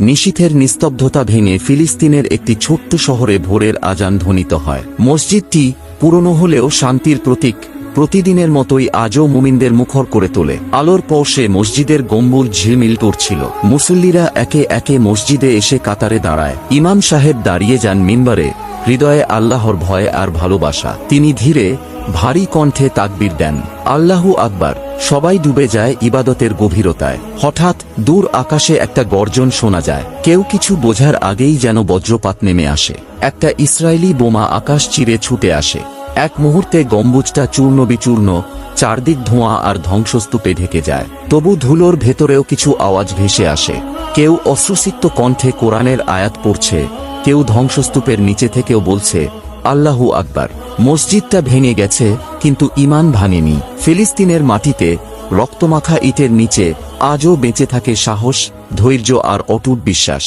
নিশীথের নিস্তব্ধতা ভেঙে ফিলিস্তিনের একটি ছোট্ট শহরে ভোরের আজান ধ্বনিত হয়। মসজিদটি পুরনো হলেও শান্তির প্রতীক, প্রতিদিনের মতোই আজও মুমিনদের মুখর করে তোলে। আলোর পৌষে মসজিদের গম্বুজ ঝিলমিল করছিল। মুসল্লিরা একে একে মসজিদে এসে কাতারে দাঁড়ায়। ইমাম সাহেব দাঁড়িয়ে যান মিম্বারে। হৃদয়ে আল্লাহর ভয় আর ভালোবাসা। তিনি ধীরে, ভারী কণ্ঠে তাকবির দেন। আল্লাহু আকবার। সবাই ডুবে যায় ইবাদতের গভীরতায়। হঠাৎ দূর আকাশে একটা গর্জন শোনা যায়। কেউ কিছু বোঝার আগেই যেন বজ্রপাত নেমে আসে। একটা ইসরায়েলি বোমা আকাশ চিরে ছুটে আসে। এক মুহূর্তে গম্বুজটা চূর্ণ বিচূর্ণ চারদিক ধোঁয়া আর ধ্বংসস্তূপে ঢেকে যায়। তবু ধুলোর ভেতরেও কিছু আওয়াজ ভেসে আসে। কেউ অশ্রুসিক্ত কণ্ঠে কোরআনের আয়াত পড়ছে, কেউ ধ্বংসস্তূপের নিচে থেকেও বলছে আল্লাহু আকবার। মসজিদটা ভেঙে গেছে, কিন্তু ইমান ভাঙেনি। ফিলিস্তিনের মাটিতে রক্তমাখা ইটের নিচে আজও বেঁচে থাকে সাহস, ধৈর্য আর অটুট বিশ্বাস।